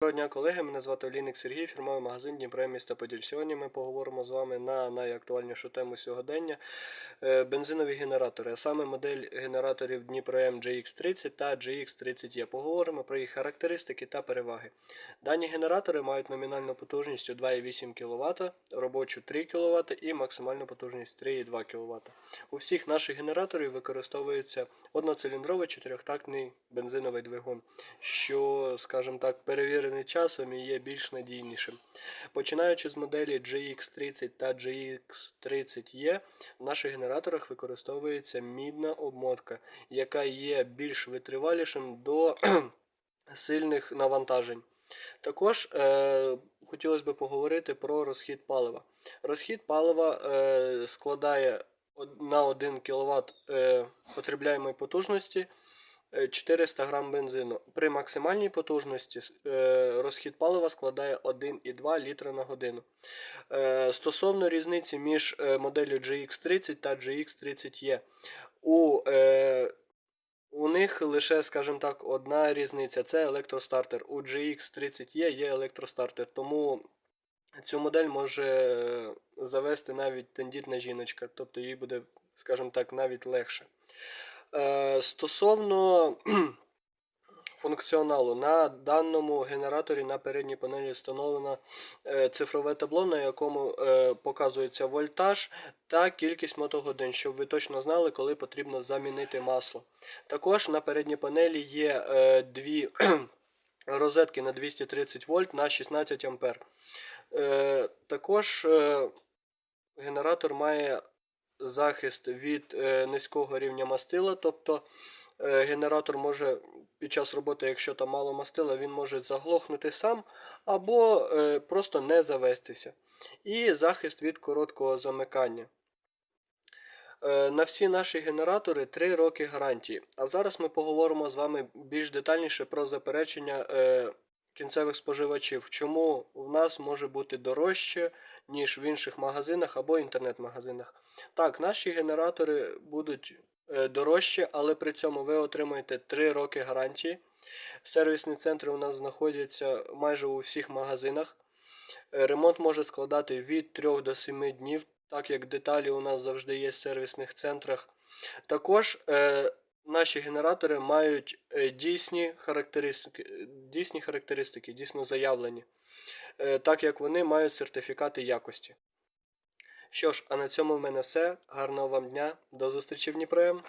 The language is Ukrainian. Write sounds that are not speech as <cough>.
Доброго дня, колеги. Мене звати Олійник Сергій, фірмовий магазин Дніпро міста Поділь. Сьогодні ми поговоримо з вами на найактуальнішу тему сьогодення е, бензинові генератори, а саме модель генераторів Дніпро М GX30 та GX30E. Поговоримо про їх характеристики та переваги. Дані генератори мають номінальну потужність 2,8 кВт, робочу 3 кВт і максимальну потужність 3,2 кВт. У всіх наших генераторів використовується одноциліндровий чотирьохтактний бензиновий двигун, що, скажімо так, перевірений часом і є більш надійнішим. Починаючи з моделі GX30 та GX30E, в наших генераторах використовується мідна обмотка, яка є більш витривалішим до <clears throat> сильних навантажень. Також е, хотілося б поговорити про розхід палива. Розхід палива е, складає на 1 кВт е, потребляємої потужності 400 грам бензину. При максимальній потужності е, розхід палива складає 1,2 літра на годину. Е, Стосовно різниці між е, моделлю GX30 та GX30E. У е, у них лише, скажімо так, одна різниця це електростартер. У GX30E є електростартер, тому цю модель може е, завести навіть тендітна жіночка, тобто їй буде, скажімо так, навіть легше. Е, Стосовно <clears throat> функціоналу, на даному генераторі на передній панелі встановлено е, цифрове табло, на якому е, показується вольтаж та кількість мотогодин, щоб ви точно знали, коли потрібно замінити масло. Також на передній панелі є дві <clears throat> розетки на 230 вольт на 16 ампер. Також генератор має захист від е, низького рівня мастила, тобто е, генератор може під час роботи, якщо там мало мастила, він може заглохнути сам або е, просто не завестися. І захист від короткого замикання. На всі наші генератори 3 роки гарантії. А зараз ми поговоримо з вами більш детальніше про заперечення кінцевих споживачів. Чому в нас може бути дорожче, ніж в інших магазинах або інтернет-магазинах. Так, наші генератори будуть е, дорожчі, але при цьому ви отримаєте 3 роки гарантії. Сервісні центри у нас знаходяться майже у всіх магазинах. Е, Ремонт може складати від 3 до 7 днів, так як деталі у нас завжди є в сервісних центрах. Також е, наші генератори мають е, дійсні характеристики, дійсні характеристики, дійсно заявлені, е, так як вони мають сертифікати якості. Що ж, а на цьому в мене все. Гарного вам дня, до зустрічі в Дніпро.